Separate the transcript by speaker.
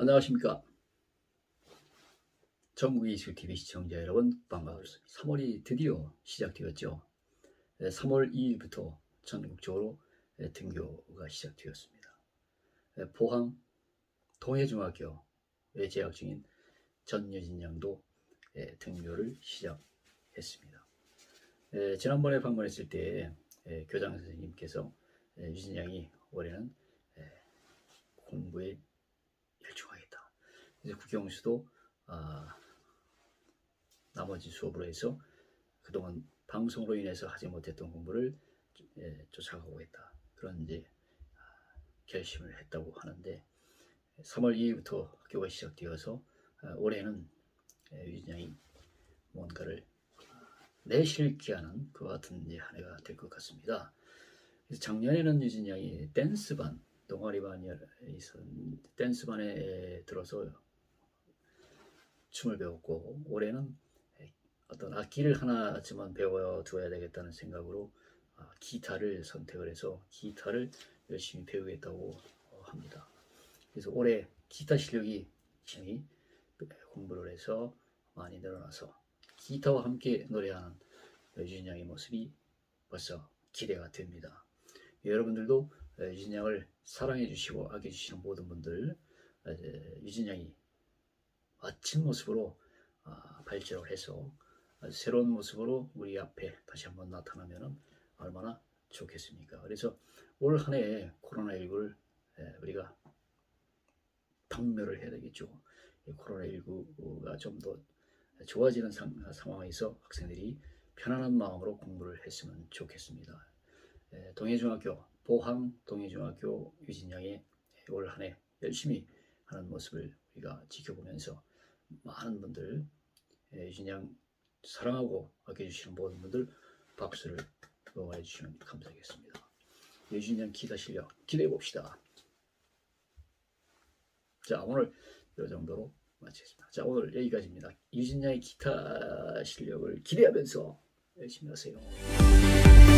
Speaker 1: 안녕하십니까. 전국이술TV 시청자 여러분 반갑습니다. 3월이 드디어 시작되었죠. 3월 2일부터 전국적으로 등교가 시작되었습니다. 포항 동해중학교에 재학 중인 전여진 양도 등교를 시작했습니다. 지난번에 방문했을 때 교장 선생님께서 유진 양이 올해는 공부에 그래서 국영수도 아, 나머지 수업으로 해서 그동안 방송으로 인해서 하지 못했던 공부를 예, 쫓아가고 있다. 그런 이제 아, 결심을 했다고 하는데 3월 2일부터 학교가 시작되어서 아, 올해는 예, 유진양이 뭔가를 내실기 하는 그 같은 이제 한 해가 될 것 같습니다. 작년에는 유진양이 댄스반 동아리반이 있었 댄스반에 들어서 춤을 배웠고 올해는 어떤 악기를 하나쯤은 배워두어야 되겠다는 생각으로 아, 기타를 선택을 해서 기타를 열심히 배우겠다고 합니다. 그래서 올해 기타 실력이 열심히 공부를 해서 많이 늘어나서 기타와 함께 노래하는 유진 양의 모습이 벌써 기대가 됩니다. 여러분들도 유진 양을 사랑해 주시고 아껴 주시는 모든 분들 유진 양이 멋진 모습으로 아, 발전을 해서 새로운 모습으로 우리 앞에 다시 한번 나타나면 얼마나 좋겠습니까? 그래서 올 한 해 코로나19를 우리가 박멸을 해야 되겠죠. 코로나19가 좀 더 좋아지는 상, 상황에서 학생들이 편안한 마음으로 공부를 했으면 좋겠습니다. 동해중학교, 보항 동해중학교 유진양의 올 한 해 열심히 하는 모습을 우리가 지켜보면서 많은 분들 유진양 사랑하고 아껴주시는 모든 분들 박수를 응원해 주시면 감사하겠습니다. 유진양 기타 실력 기대해 봅시다. 자 오늘 이 정도로 마치겠습니다. 자 오늘 여기까지입니다. 유진양의 기타 실력을 기대하면서 열심히 하세요.